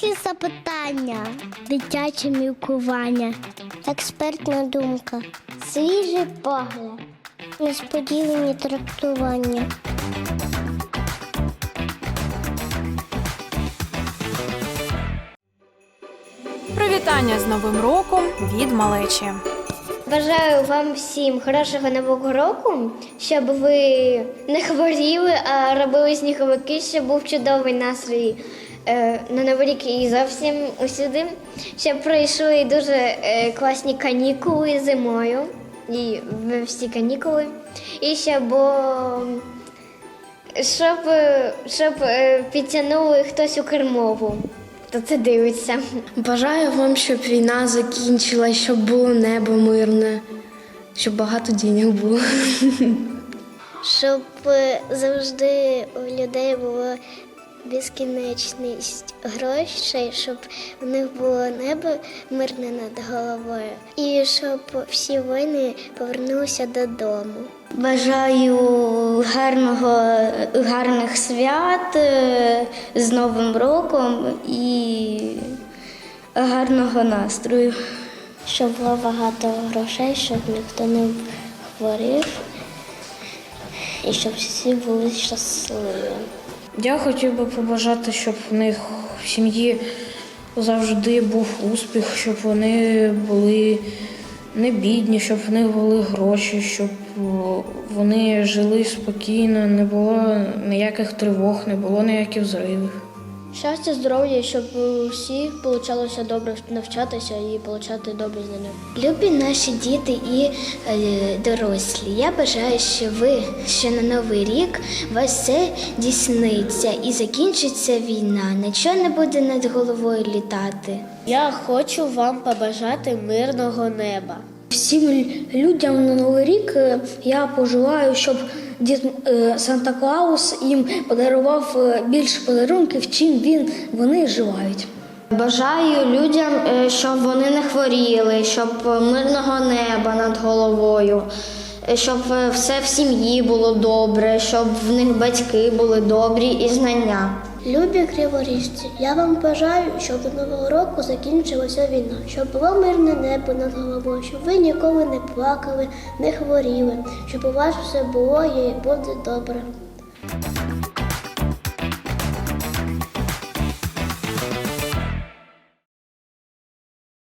Дорослі запитання, дитяче мілкування, експертна думка, свіжий погляд, несподівані трактування. Привітання з Новим роком від малечі. Бажаю вам всім хорошого нового року, щоб ви не хворіли, а робили сніговики, щоб був чудовий настрій на Новий рік і зовсім усюди. Щоб пройшли дуже е, класні канікули зимою і всі канікули. І щоб, о, щоб, е, щоб е, підтягнули хтось у кермову. Хто це дивиться? Бажаю вам, щоб війна закінчилась, щоб було небо мирне, щоб багато денег було. щоб е, завжди у людей була безкінечність грошей, щоб у них було небо мирне над головою, і щоб всі воїни повернулися додому. Бажаю гарного, гарних свят е, з Новим роком і гарного настрою. Щоб було багато грошей, щоб ніхто не хворів і щоб всі були щасливі. Я хотів би побажати, щоб в них в сім'ї завжди був успіх, щоб вони були не бідні, щоб в них були гроші, щоб вони жили спокійно, не було ніяких тривог, не було ніяких зривів. Щастя, здоров'я, щоб у всіх вийшло добре навчатися і отримати добрі знання. Любі наші діти і е, дорослі. Я бажаю, що ви що на новий рік вас все дійсниться і закінчиться війна. Нічого не буде над головою літати. Я хочу вам побажати мирного неба. Всім людям на Новий рік е, я пожелаю, щоб дід е, Санта Клаус їм подарував е, більше подарунків, чим він вони вживають. Бажаю людям, щоб вони не хворіли, щоб мирного неба над головою, щоб все в сім'ї було добре, щоб в них батьки були добрі і знання. Любі криворіжці, я вам бажаю, щоб до нового року закінчилася війна, щоб було мирне небо над головою, щоб ви ніколи не плакали, не хворіли, щоб у вас все було і буде добре.